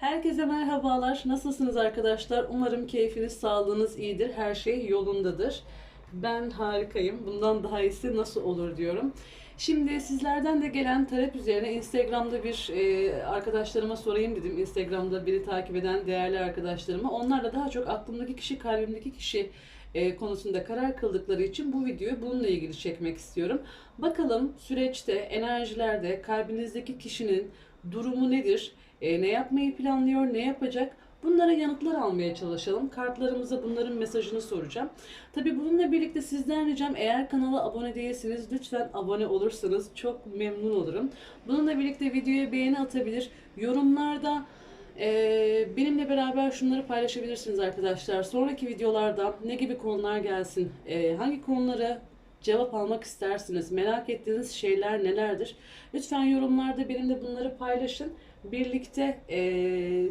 Herkese merhabalar. Nasılsınız arkadaşlar? Umarım keyfiniz, sağlığınız iyidir. Her şey yolundadır. Ben harikayım. Bundan daha iyisi nasıl olur diyorum. Şimdi sizlerden de gelen talep üzerine Instagram'da bir e, arkadaşlarıma sorayım dedim. Instagram'da beni takip eden değerli arkadaşlarıma. Onlar da daha çok aklımdaki kişi, kalbimdeki kişi e, konusunda karar kıldıkları için bu videoyu bununla ilgili çekmek istiyorum. Bakalım süreçte, enerjilerde kalbinizdeki kişinin durumu nedir? E, ne yapmayı planlıyor, ne yapacak? Bunlara yanıtlar almaya çalışalım. Kartlarımıza bunların mesajını soracağım. Tabii bununla birlikte sizden ricam eğer kanala abone değilseniz lütfen abone olursanız çok memnun olurum. Bununla birlikte videoya beğeni atabilir. Yorumlarda e, benimle beraber şunları paylaşabilirsiniz arkadaşlar. Sonraki videolarda ne gibi konular gelsin, e, hangi konulara cevap almak istersiniz, merak ettiğiniz şeyler nelerdir? Lütfen yorumlarda benimle bunları paylaşın. Birlikte e,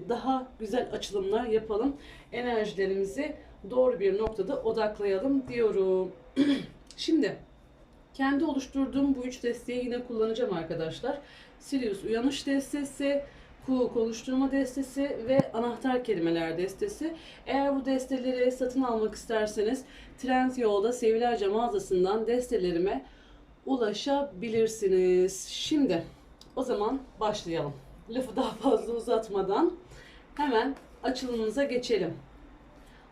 daha güzel açılımlar yapalım. Enerjilerimizi doğru bir noktada odaklayalım diyorum. Şimdi kendi oluşturduğum bu üç desteği yine kullanacağım arkadaşlar. Sirius uyanış destesi, Ku konuşturma destesi ve anahtar kelimeler destesi. Eğer bu desteleri satın almak isterseniz Trendyol'da Sevilerce mağazasından destelerime ulaşabilirsiniz. Şimdi o zaman başlayalım. Lafı daha fazla uzatmadan hemen açılımımıza geçelim.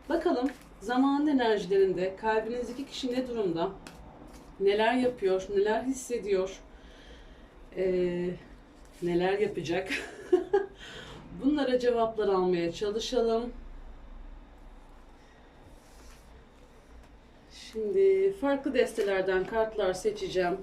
Bakalım zamanın enerjilerinde kalbinizdeki kişi ne durumda? Neler yapıyor? Neler hissediyor? Ee, neler yapacak? Bunlara cevaplar almaya çalışalım. Şimdi farklı destelerden kartlar seçeceğim.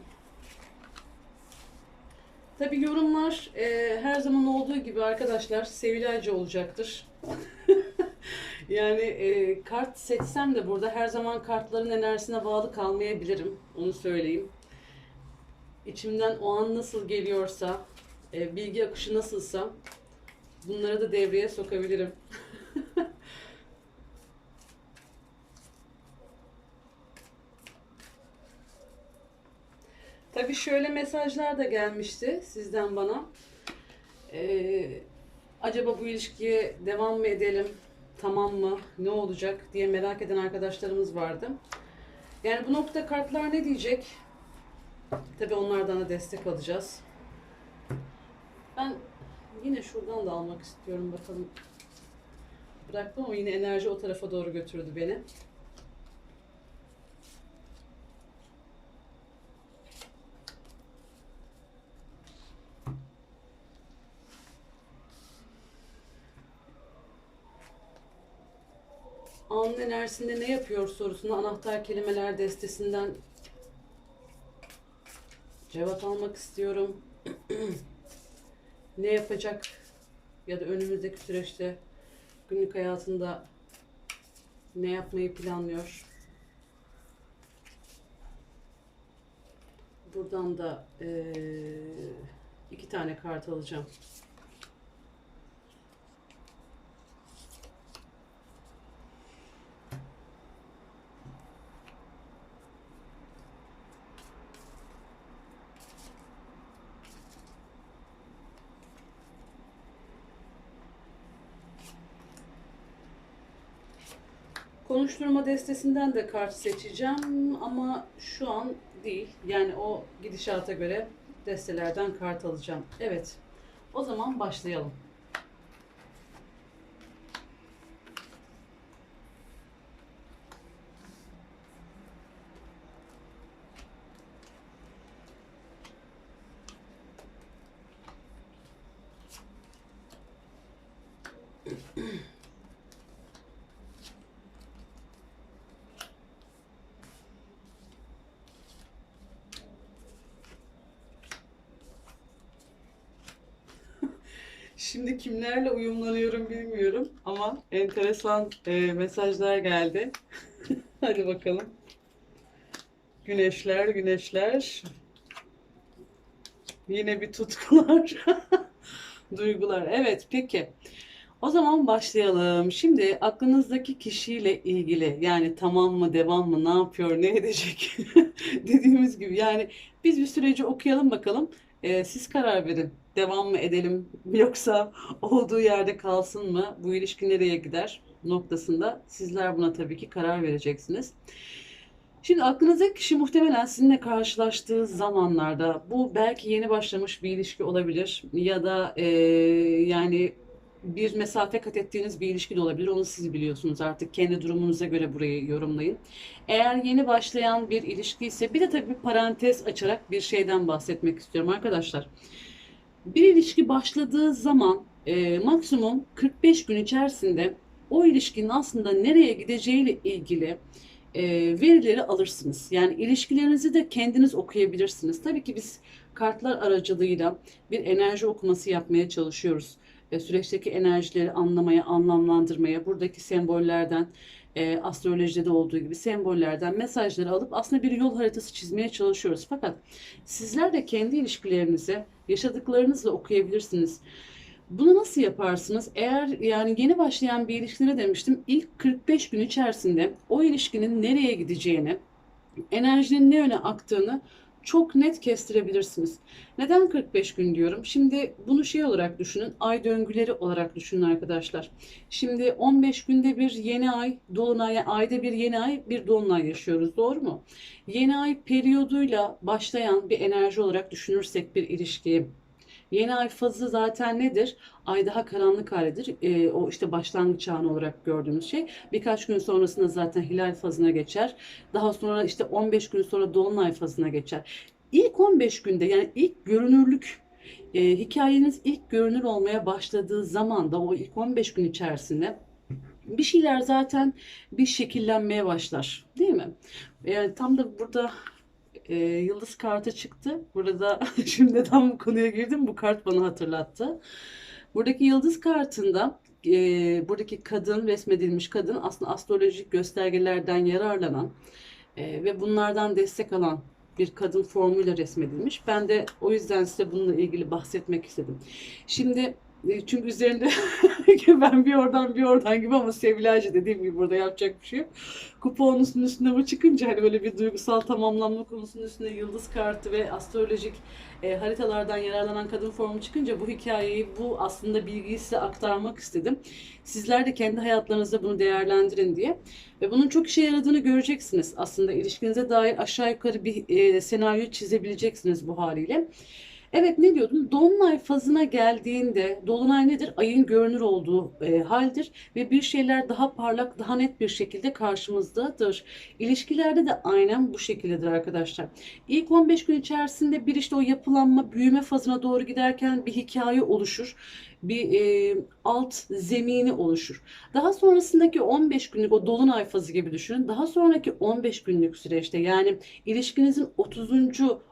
Tabi yorumlar e, her zaman olduğu gibi arkadaşlar sevilerce olacaktır. yani e, kart seçsem de burada her zaman kartların enerjisine bağlı kalmayabilirim. Onu söyleyeyim. İçimden o an nasıl geliyorsa, e, bilgi akışı nasılsa bunları da devreye sokabilirim. Tabii şöyle mesajlar da gelmişti sizden bana. Ee, acaba bu ilişkiye devam mı edelim? Tamam mı? Ne olacak diye merak eden arkadaşlarımız vardı. Yani bu nokta kartlar ne diyecek? Tabii onlardan da destek alacağız. Ben yine şuradan da almak istiyorum bakalım. Bıraktım ama yine enerji o tarafa doğru götürdü beni. Anın enerjisinde ne yapıyor sorusuna anahtar kelimeler destesinden cevap almak istiyorum. ne yapacak ya da önümüzdeki süreçte günlük hayatında ne yapmayı planlıyor? Buradan da eee, iki tane kart alacağım. Konuşturma destesinden de kart seçeceğim ama şu an değil. Yani o gidişata göre destelerden kart alacağım. Evet. O zaman başlayalım. Şimdi kimlerle uyumlanıyorum bilmiyorum ama enteresan e, mesajlar geldi. Hadi bakalım. Güneşler, güneşler. Yine bir tutkular. Duygular. Evet, peki. O zaman başlayalım. Şimdi aklınızdaki kişiyle ilgili yani tamam mı, devam mı, ne yapıyor, ne edecek dediğimiz gibi yani biz bir süreci okuyalım bakalım. E, siz karar verin. Devam mı edelim yoksa olduğu yerde kalsın mı? Bu ilişki nereye gider noktasında sizler buna tabii ki karar vereceksiniz. Şimdi aklınızdaki kişi muhtemelen sizinle karşılaştığı zamanlarda bu belki yeni başlamış bir ilişki olabilir ya da e, yani bir mesafe kat ettiğiniz bir ilişki de olabilir. Onu siz biliyorsunuz artık. Kendi durumunuza göre burayı yorumlayın. Eğer yeni başlayan bir ilişki ise bir de tabii bir parantez açarak bir şeyden bahsetmek istiyorum arkadaşlar. Bir ilişki başladığı zaman e, maksimum 45 gün içerisinde o ilişkinin aslında nereye gideceğiyle ilgili e, verileri alırsınız. Yani ilişkilerinizi de kendiniz okuyabilirsiniz. Tabii ki biz kartlar aracılığıyla bir enerji okuması yapmaya çalışıyoruz. E, süreçteki enerjileri anlamaya, anlamlandırmaya, buradaki sembollerden, e, astrolojide de olduğu gibi sembollerden mesajları alıp aslında bir yol haritası çizmeye çalışıyoruz. Fakat sizler de kendi ilişkilerinizi yaşadıklarınızla okuyabilirsiniz. Bunu nasıl yaparsınız? Eğer yani yeni başlayan bir ilişkide demiştim ilk 45 gün içerisinde o ilişkinin nereye gideceğini, enerjinin ne yöne aktığını çok net kestirebilirsiniz. Neden 45 gün diyorum? Şimdi bunu şey olarak düşünün, ay döngüleri olarak düşünün arkadaşlar. Şimdi 15 günde bir yeni ay, dolunay, ayda bir yeni ay, bir dolunay yaşıyoruz. Doğru mu? Yeni ay periyoduyla başlayan bir enerji olarak düşünürsek bir ilişkiyi Yeni ay fazı zaten nedir? Ay daha karanlık halidir. E, o işte başlangıç anı olarak gördüğümüz şey. Birkaç gün sonrasında zaten hilal fazına geçer. Daha sonra işte 15 gün sonra dolunay fazına geçer. İlk 15 günde yani ilk görünürlük e, hikayeniz ilk görünür olmaya başladığı zaman da o ilk 15 gün içerisinde bir şeyler zaten bir şekillenmeye başlar. Değil mi? Yani tam da burada e, yıldız kartı çıktı. Burada şimdi tam bu konuya girdim. Bu kart bana hatırlattı. Buradaki yıldız kartında e, buradaki kadın resmedilmiş kadın aslında astrolojik göstergelerden yararlanan e, ve bunlardan destek alan bir kadın formuyla resmedilmiş. Ben de o yüzden size bununla ilgili bahsetmek istedim. Şimdi çünkü üzerinde ben bir oradan bir oradan gibi ama sevgilerce dediğim gibi burada yapacak bir şey yok. Kupa üstüne bu çıkınca hani böyle bir duygusal tamamlanma konusunun üstüne yıldız kartı ve astrolojik e, haritalardan yararlanan kadın formu çıkınca bu hikayeyi bu aslında bilgiyi size aktarmak istedim. Sizler de kendi hayatlarınızda bunu değerlendirin diye. Ve bunun çok işe yaradığını göreceksiniz. Aslında ilişkinize dair aşağı yukarı bir e, senaryo çizebileceksiniz bu haliyle. Evet ne diyordum? Dolunay fazına geldiğinde dolunay nedir? Ayın görünür olduğu e, haldir ve bir şeyler daha parlak, daha net bir şekilde karşımızdadır. İlişkilerde de aynen bu şekildedir arkadaşlar. İlk 15 gün içerisinde bir işte o yapılanma, büyüme fazına doğru giderken bir hikaye oluşur bir e, alt zemini oluşur. Daha sonrasındaki 15 günlük o dolunay fazı gibi düşünün. Daha sonraki 15 günlük süreçte yani ilişkinizin 30.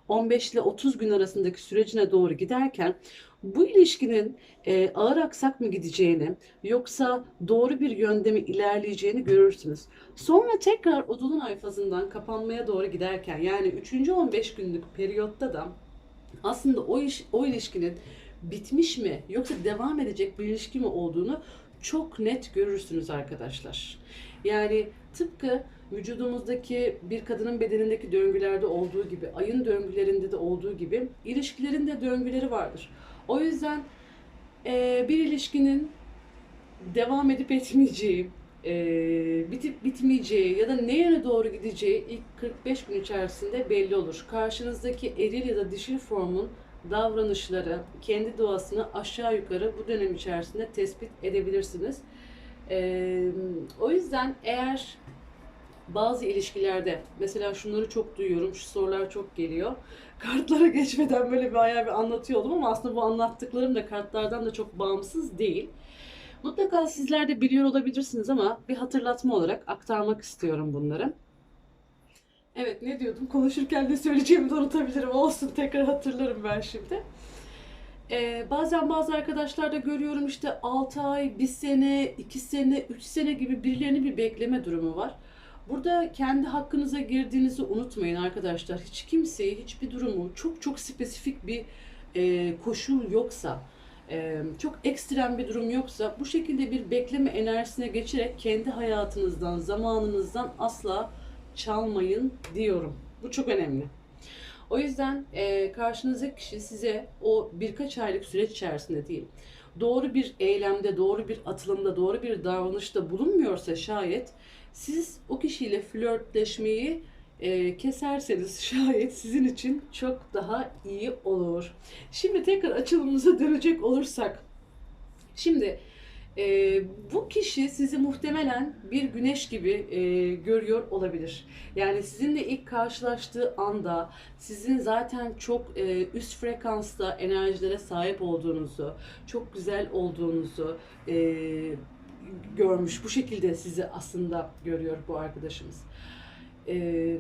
15 ile 30 gün arasındaki sürecine doğru giderken bu ilişkinin e, ağır aksak mı gideceğini yoksa doğru bir yönde mi ilerleyeceğini görürsünüz. Sonra tekrar o dolunay fazından kapanmaya doğru giderken yani 3. 15 günlük periyotta da aslında o iş o ilişkinin bitmiş mi yoksa devam edecek bir ilişki mi olduğunu çok net görürsünüz arkadaşlar. Yani tıpkı vücudumuzdaki bir kadının bedenindeki döngülerde olduğu gibi, ayın döngülerinde de olduğu gibi ilişkilerin de döngüleri vardır. O yüzden e, bir ilişkinin devam edip etmeyeceği, e, bitip bitmeyeceği ya da ne yöne doğru gideceği ilk 45 gün içerisinde belli olur. Karşınızdaki eril ya da dişil formun davranışları, kendi doğasını aşağı yukarı bu dönem içerisinde tespit edebilirsiniz. Ee, o yüzden eğer bazı ilişkilerde mesela şunları çok duyuyorum, şu sorular çok geliyor. Kartlara geçmeden böyle bir bayağı bir anlatıyordum ama aslında bu anlattıklarım da kartlardan da çok bağımsız değil. Mutlaka sizler de biliyor olabilirsiniz ama bir hatırlatma olarak aktarmak istiyorum bunları. Evet ne diyordum? Konuşurken de söyleyeceğimi de unutabilirim. Olsun tekrar hatırlarım ben şimdi. Ee, bazen bazı arkadaşlarda görüyorum işte 6 ay, 1 sene, 2 sene, 3 sene gibi birilerini bir bekleme durumu var. Burada kendi hakkınıza girdiğinizi unutmayın arkadaşlar. Hiç kimseyi, hiçbir durumu çok çok spesifik bir e, koşul yoksa, e, çok ekstrem bir durum yoksa bu şekilde bir bekleme enerjisine geçerek kendi hayatınızdan, zamanınızdan asla çalmayın diyorum. Bu çok önemli. O yüzden e, karşınızdaki kişi size o birkaç aylık süreç içerisinde değil, doğru bir eylemde, doğru bir atılımda, doğru bir davranışta bulunmuyorsa şayet siz o kişiyle flörtleşmeyi e, keserseniz şayet sizin için çok daha iyi olur. Şimdi tekrar açılımımıza dönecek olursak. Şimdi e, bu kişi sizi muhtemelen bir güneş gibi e, görüyor olabilir. Yani sizinle ilk karşılaştığı anda sizin zaten çok e, üst frekansta enerjilere sahip olduğunuzu, çok güzel olduğunuzu e, görmüş. Bu şekilde sizi aslında görüyor bu arkadaşımız e,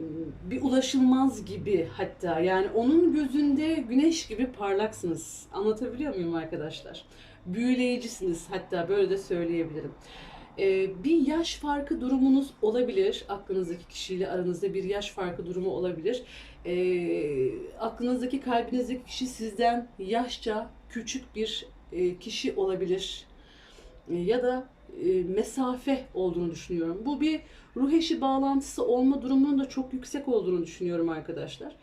bir ulaşılmaz gibi hatta yani onun gözünde güneş gibi parlaksınız. Anlatabiliyor muyum arkadaşlar? Büyüleyicisiniz hatta böyle de söyleyebilirim. E, bir yaş farkı durumunuz olabilir. Aklınızdaki kişiyle aranızda bir yaş farkı durumu olabilir. E, aklınızdaki kalbinizdeki kişi sizden yaşça küçük bir e, kişi olabilir. E, ya da e, mesafe olduğunu düşünüyorum. Bu bir ruh eşi bağlantısı olma durumunun da çok yüksek olduğunu düşünüyorum arkadaşlar.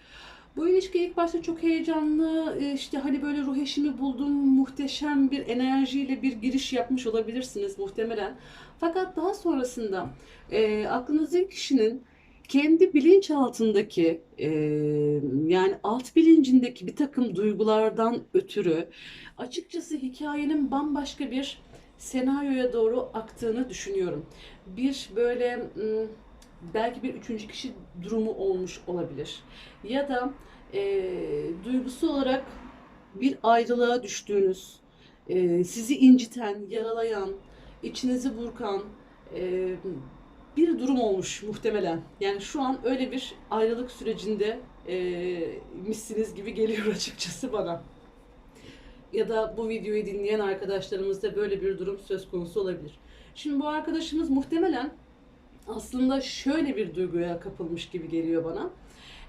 Bu ilişki ilk başta çok heyecanlı, e, işte hani böyle ruh eşimi buldum, muhteşem bir enerjiyle bir giriş yapmış olabilirsiniz muhtemelen. Fakat daha sonrasında e, aklınızdaki kişinin kendi bilinçaltındaki e, yani alt bilincindeki bir takım duygulardan ötürü açıkçası hikayenin bambaşka bir senaryoya doğru aktığını düşünüyorum. Bir böyle belki bir üçüncü kişi durumu olmuş olabilir. Ya da e, duygusu olarak bir ayrılığa düştüğünüz, e, sizi inciten, yaralayan, içinizi burkan e, bir durum olmuş muhtemelen. Yani şu an öyle bir ayrılık sürecinde e, misiniz gibi geliyor açıkçası bana ya da bu videoyu dinleyen arkadaşlarımızda böyle bir durum söz konusu olabilir. Şimdi bu arkadaşımız muhtemelen aslında şöyle bir duyguya kapılmış gibi geliyor bana.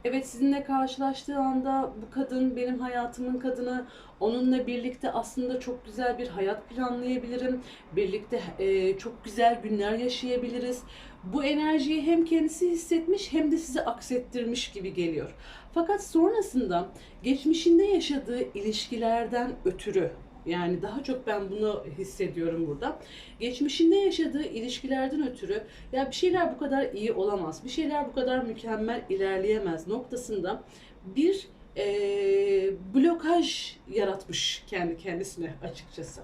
Evet sizinle karşılaştığı anda bu kadın benim hayatımın kadını. Onunla birlikte aslında çok güzel bir hayat planlayabilirim. Birlikte e, çok güzel günler yaşayabiliriz. Bu enerjiyi hem kendisi hissetmiş hem de size aksettirmiş gibi geliyor. Fakat sonrasında geçmişinde yaşadığı ilişkilerden ötürü yani daha çok ben bunu hissediyorum burada. Geçmişinde yaşadığı ilişkilerden ötürü ya bir şeyler bu kadar iyi olamaz, bir şeyler bu kadar mükemmel ilerleyemez noktasında bir e, blokaj yaratmış kendi kendisine açıkçası.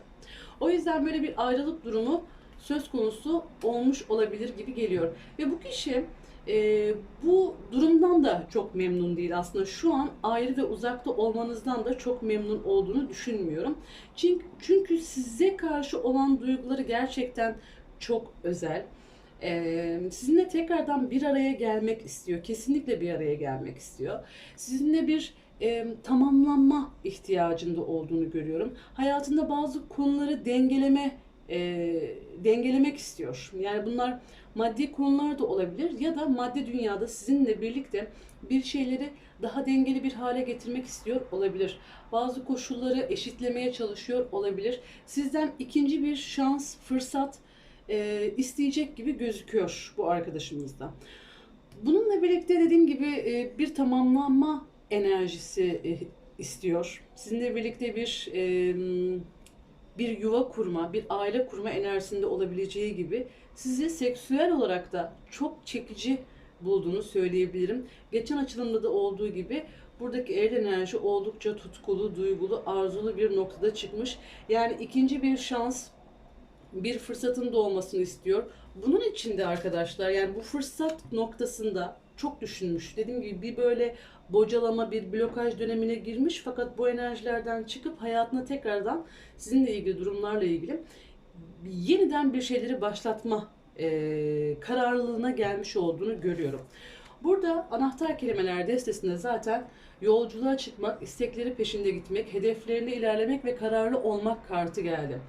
O yüzden böyle bir ayrılık durumu söz konusu olmuş olabilir gibi geliyor. Ve bu kişi e, bu durumdan da çok memnun değil aslında. Şu an ayrı ve uzakta olmanızdan da çok memnun olduğunu düşünmüyorum. Çünkü, çünkü size karşı olan duyguları gerçekten çok özel. Ee, sizinle tekrardan bir araya gelmek istiyor. Kesinlikle bir araya gelmek istiyor. Sizinle bir e, tamamlanma ihtiyacında olduğunu görüyorum. Hayatında bazı konuları dengeleme e, dengelemek istiyor. Yani bunlar maddi konular da olabilir ya da maddi dünyada sizinle birlikte bir şeyleri daha dengeli bir hale getirmek istiyor olabilir. Bazı koşulları eşitlemeye çalışıyor olabilir. Sizden ikinci bir şans, fırsat e, isteyecek gibi gözüküyor bu arkadaşımızda. Bununla birlikte dediğim gibi e, bir tamamlanma enerjisi e, istiyor. Sizinle birlikte bir e, bir yuva kurma, bir aile kurma enerjisinde olabileceği gibi sizi seksüel olarak da çok çekici bulduğunu söyleyebilirim. Geçen açılımda da olduğu gibi buradaki eril enerji oldukça tutkulu, duygulu, arzulu bir noktada çıkmış. Yani ikinci bir şans, bir fırsatın doğmasını istiyor. Bunun için de arkadaşlar yani bu fırsat noktasında çok düşünmüş. Dediğim gibi bir böyle bocalama, bir blokaj dönemine girmiş fakat bu enerjilerden çıkıp hayatına tekrardan sizinle ilgili durumlarla ilgili yeniden bir şeyleri başlatma e, kararlılığına gelmiş olduğunu görüyorum. Burada anahtar kelimeler destesinde zaten yolculuğa çıkmak, istekleri peşinde gitmek, hedeflerine ilerlemek ve kararlı olmak kartı geldi.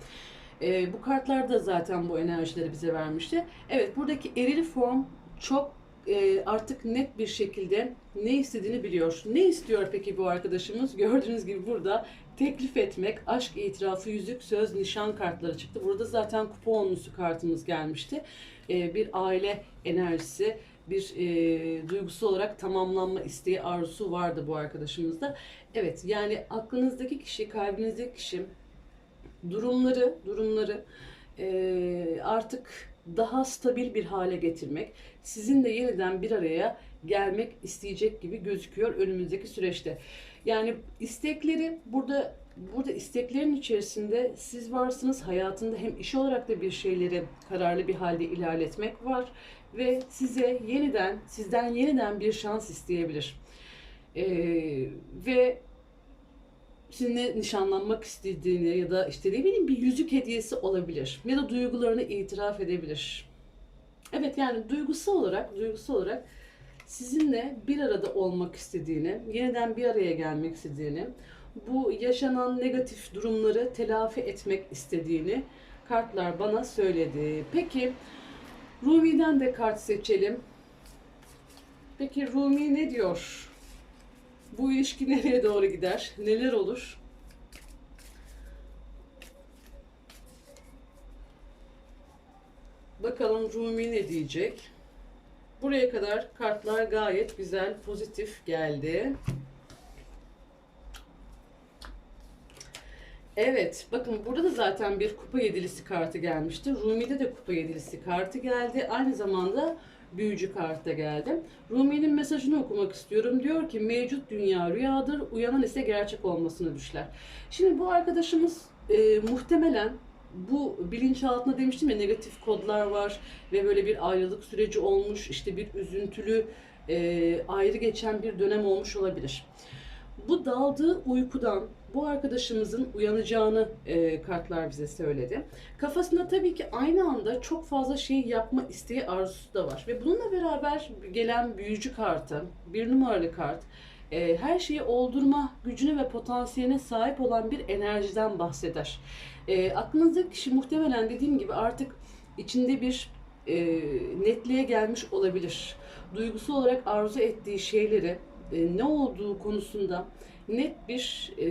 E, bu kartlar da zaten bu enerjileri bize vermişti. Evet buradaki eril form çok e, artık net bir şekilde ne istediğini biliyor. Ne istiyor peki bu arkadaşımız? Gördüğünüz gibi burada teklif etmek, aşk itirafı, yüzük, söz, nişan kartları çıktı. Burada zaten kupa onlusu kartımız gelmişti. E, bir aile enerjisi, bir e, duygusu olarak tamamlanma isteği, arzusu vardı bu arkadaşımızda. Evet, yani aklınızdaki kişi, kalbinizdeki kişi durumları, durumları e, artık daha stabil bir hale getirmek, sizinle yeniden bir araya gelmek isteyecek gibi gözüküyor önümüzdeki süreçte. Yani istekleri burada burada isteklerin içerisinde siz varsınız. Hayatında hem iş olarak da bir şeyleri kararlı bir halde ilerletmek var ve size yeniden sizden yeniden bir şans isteyebilir. Ee, ve sizinle nişanlanmak istediğini ya da işte ne bileyim bir yüzük hediyesi olabilir ya da duygularını itiraf edebilir. Evet yani duygusal olarak duygusal olarak sizinle bir arada olmak istediğini, yeniden bir araya gelmek istediğini, bu yaşanan negatif durumları telafi etmek istediğini kartlar bana söyledi. Peki Rumi'den de kart seçelim. Peki Rumi ne diyor? Bu ilişki nereye doğru gider? Neler olur? Bakalım Rumi ne diyecek? Buraya kadar kartlar gayet güzel, pozitif geldi. Evet, bakın burada da zaten bir kupa yedilisi kartı gelmişti. Rumi'de de kupa yedilisi kartı geldi. Aynı zamanda büyücü kartı da geldi. Rumi'nin mesajını okumak istiyorum. Diyor ki mevcut dünya rüyadır, uyanan ise gerçek olmasını düşler. Şimdi bu arkadaşımız e, muhtemelen bu bilinçaltında demiştim ya negatif kodlar var ve böyle bir ayrılık süreci olmuş, işte bir üzüntülü, e, ayrı geçen bir dönem olmuş olabilir. Bu daldığı uykudan bu arkadaşımızın uyanacağını e, kartlar bize söyledi. Kafasında tabii ki aynı anda çok fazla şey yapma isteği arzusu da var. Ve bununla beraber gelen büyücü kartı, bir numaralı kart, e, her şeyi oldurma gücüne ve potansiyeline sahip olan bir enerjiden bahseder. E, aklınızdaki kişi muhtemelen dediğim gibi artık içinde bir e, netliğe gelmiş olabilir. Duygusu olarak arzu ettiği şeyleri e, ne olduğu konusunda net bir e,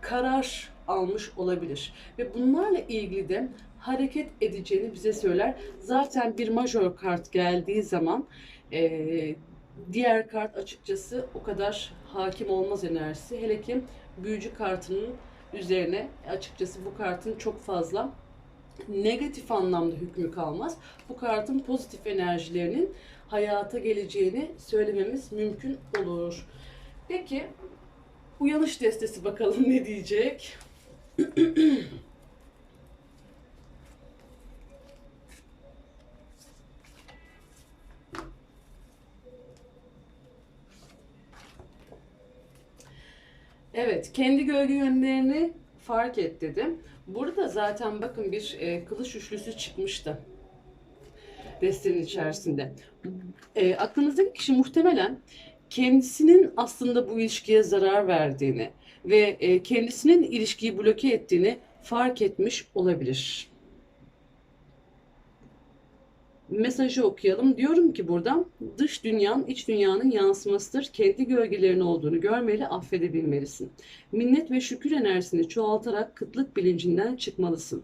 karar almış olabilir. Ve bunlarla ilgili de hareket edeceğini bize söyler. Zaten bir major kart geldiği zaman e, diğer kart açıkçası o kadar hakim olmaz enerjisi. Hele ki büyücü kartının üzerine açıkçası bu kartın çok fazla negatif anlamda hükmü kalmaz. Bu kartın pozitif enerjilerinin hayata geleceğini söylememiz mümkün olur. Peki uyanış destesi bakalım ne diyecek? Evet, kendi gölge yönlerini fark et dedim. Burada zaten bakın bir e, kılıç üçlüsü çıkmıştı destenin içerisinde. E, aklınızdaki kişi muhtemelen kendisinin aslında bu ilişkiye zarar verdiğini ve e, kendisinin ilişkiyi bloke ettiğini fark etmiş olabilir. Mesajı okuyalım. Diyorum ki buradan dış dünyanın iç dünyanın yansımasıdır. Kendi gölgelerin olduğunu görmeli, affedebilmelisin. Minnet ve şükür enerjisini çoğaltarak kıtlık bilincinden çıkmalısın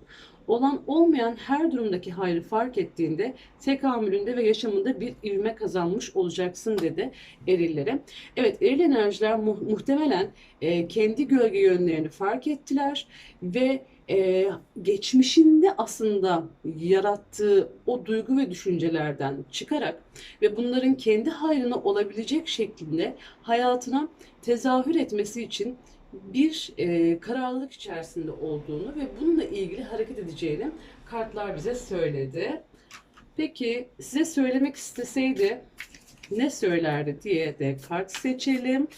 olan olmayan her durumdaki hayrı fark ettiğinde tekamülünde ve yaşamında bir ivme kazanmış olacaksın dedi erillere. Evet eril enerjiler mu muhtemelen e, kendi gölge yönlerini fark ettiler ve e, geçmişinde aslında yarattığı o duygu ve düşüncelerden çıkarak ve bunların kendi hayrına olabilecek şeklinde hayatına tezahür etmesi için bir e, kararlılık içerisinde olduğunu ve bununla ilgili hareket edeceğini kartlar bize söyledi. Peki size söylemek isteseydi ne söylerdi diye de kart seçelim.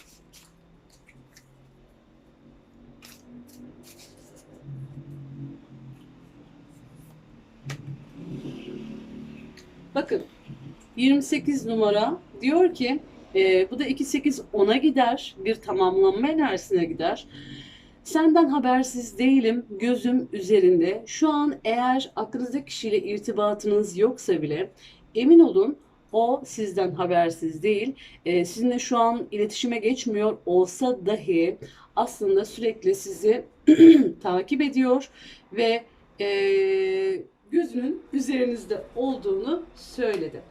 Bakın 28 numara diyor ki e, bu da 2-8 10'a gider. Bir tamamlanma enerjisine gider. Senden habersiz değilim, gözüm üzerinde. Şu an eğer aklınızdaki kişiyle irtibatınız yoksa bile emin olun o sizden habersiz değil. E, sizinle şu an iletişime geçmiyor olsa dahi aslında sürekli sizi takip ediyor ve e, gözünün üzerinizde olduğunu söyledi.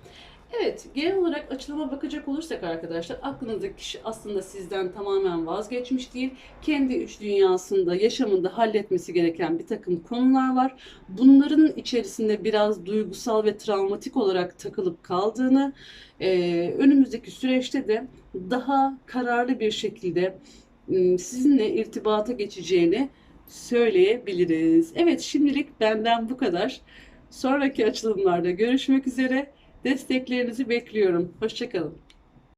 Evet, genel olarak açılıma bakacak olursak arkadaşlar aklınızdaki kişi aslında sizden tamamen vazgeçmiş değil. Kendi üç dünyasında, yaşamında halletmesi gereken bir takım konular var. Bunların içerisinde biraz duygusal ve travmatik olarak takılıp kaldığını, eee, önümüzdeki süreçte de daha kararlı bir şekilde ım, sizinle irtibata geçeceğini söyleyebiliriz. Evet, şimdilik benden bu kadar. Sonraki açılımlarda görüşmek üzere. Desteklerinizi bekliyorum. Hoşçakalın.